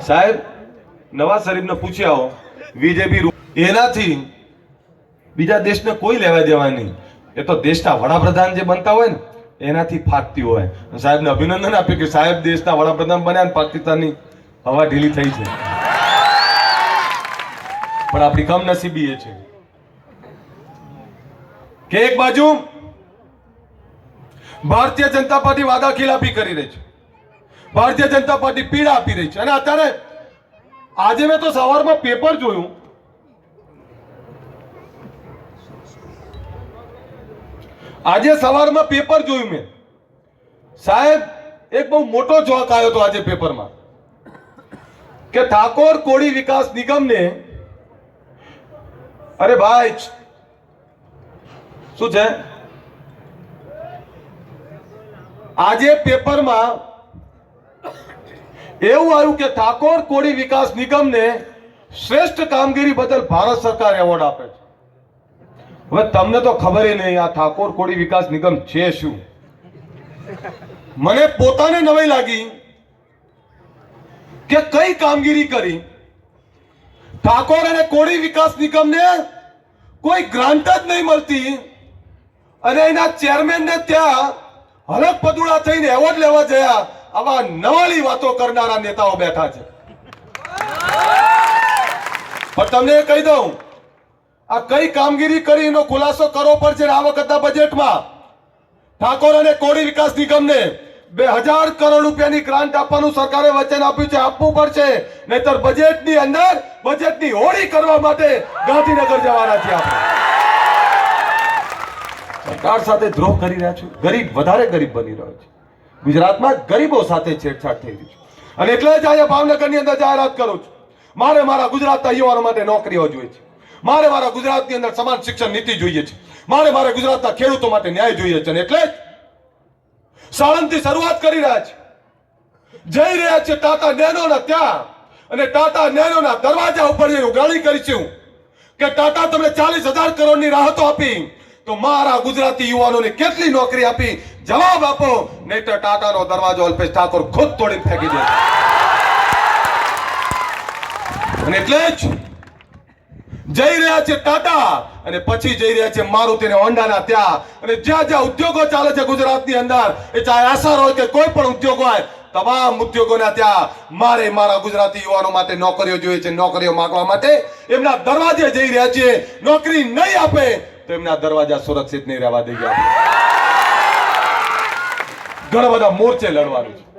સાહેબ, નવાઝ શરીફને પૂછી આવો. બીજેપી એનાથી બીજા દેશને કોઈ લેવા દેવા નહીં. એ તો દેશના વડાપ્રધાન જે બનતા હોય ને, એનાથી ફાટતી હોય. સાહેબને અભિનંદન આપ્યું કે સાહેબ દેશના વડાપ્રધાન બન્યા ને પાકિસ્તાનની હવા ઢીલી થઈ છે. પણ આપણી કમનસીબી એ છે. કે એક બાજુ ભારતીય જનતા પાર્ટી વાદા ખિલાફી કરી રહી છે. ભારતીય જનતા પાર્ટી પીડા આપી રહી છે. અને અત્યારે આજે મેં તો સવારમાં પેપર જોયું. આજે સવારમાં પેપર જોયું મેં. સાહેબ, એક બહુ મોટો જોક આવ્યો હતો આજે પેપરમાં. કે ઠાકોર કોળી વિકાસ નિગમને, અરે ભાઈ શું છે? આજે પેપરમાં એવું આવ્યું કે ઠાકોર કોળી વિકાસ નિગમને શ્રેષ્ઠ કામગીરી બદલ ભારત સરકાર એવોર્ડ આપે છે. હવે તમને તો ખબર નહીં આ ઠાકોર કોળી વિકાસ નિગમ છે શું. મને પોતાને નવાઈ લાગી કે કઈ કામગીરી કરી. ઠાકોર અને કોળી વિકાસ નિગમને કોઈ ગ્રાન્ટ જ નહીં મળતી અને એના ચેરમેન ને ત્યાં હલક પદુડા થઈને એવોર્ડ લેવા ગયા આવા નવાળી વાતો કરનારા નેતાઓ બેઠા છે. પણ તમને કહી દઉં, આ કઈ કામગીરી કરી એનો ખુલાસો કરવો પડશે આ વખતના બજેટમાં ઠાકોર અને કોળી વિકાસ નિગમને બે હજાર કરોડ રૂપિયાની ગ્રાન્ટ આપવાનું સરકારે વચન આપ્યું છે, આપવું પડશે. નહીતર બજેટની અંદર બજેટની હોળી કરવા માટે ગાંધીનગર જવાના છે આપણે. સરકાર સાથે દ્રોહ કરી રહ્યા છું. ગરીબ, વધારે ગરીબ બની રહ્યો છે. ગુજરાતમાં ગરીબો સાથે છેડછાડ થઈ છે. અને એટલે જ અહીંયા ભાવનગરની અંદર જાહેરાત કરું છું. મારે મારા ગુજરાતના યુવાનો માટે નોકરીઓ જોઈએ છે. મારે મારા ગુજરાતની અંદર સમાન શિક્ષણ નીતિ જોઈએ છે. મારે મારા ગુજરાતના ખેડૂતો માટે ન્યાય જોઈએ છે. અને એટલે જ સાળંગથી શરૂઆત કરી રહ્યા છે. જઈ રહ્યા છે ટાટા નેનોના ત્યાં. અને ટાટા નેનોના દરવાજા ઉપર જઈને કરી કરીશું કે ટાટા તમને ચાલીસ હજાર કરોડની રાહતો આપી. તો મારા ગુજરાતી યુવાનોને કેટલી નોકરી આપી? જવાબ આપો. નહીં તો ટાટાનો દરવાજો અલ્પેશ ઠાકોર ખુદ તોડીને ફેંકી દે. અને એટલે જ જઈ રહ્યા છે ટાટા અને પછી જઈ રહ્યા છે મારુતિ અને હોન્ડાના ત્યાં. અને જ્યાં જ્યાં ઉદ્યોગો ચાલે છે ગુજરાતની અંદર, એ ચાહે આસાર હોય કે કોઈ પણ ઉદ્યોગ હોય, તમામ ઉદ્યોગોના ત્યાં મારે મારા ગુજરાતી યુવાનો માટે નોકરીઓ જોઈએ છે, નોકરીઓ માંગવા માટે. એમના દરવાજે જઈ રહ્યા છે નોકરી નહીં આપે તો એમના દરવાજા સુરક્ષિત નહીં રહેવા દઈ આપણે. ઘણા બધા મોરચે લડવાનું છે.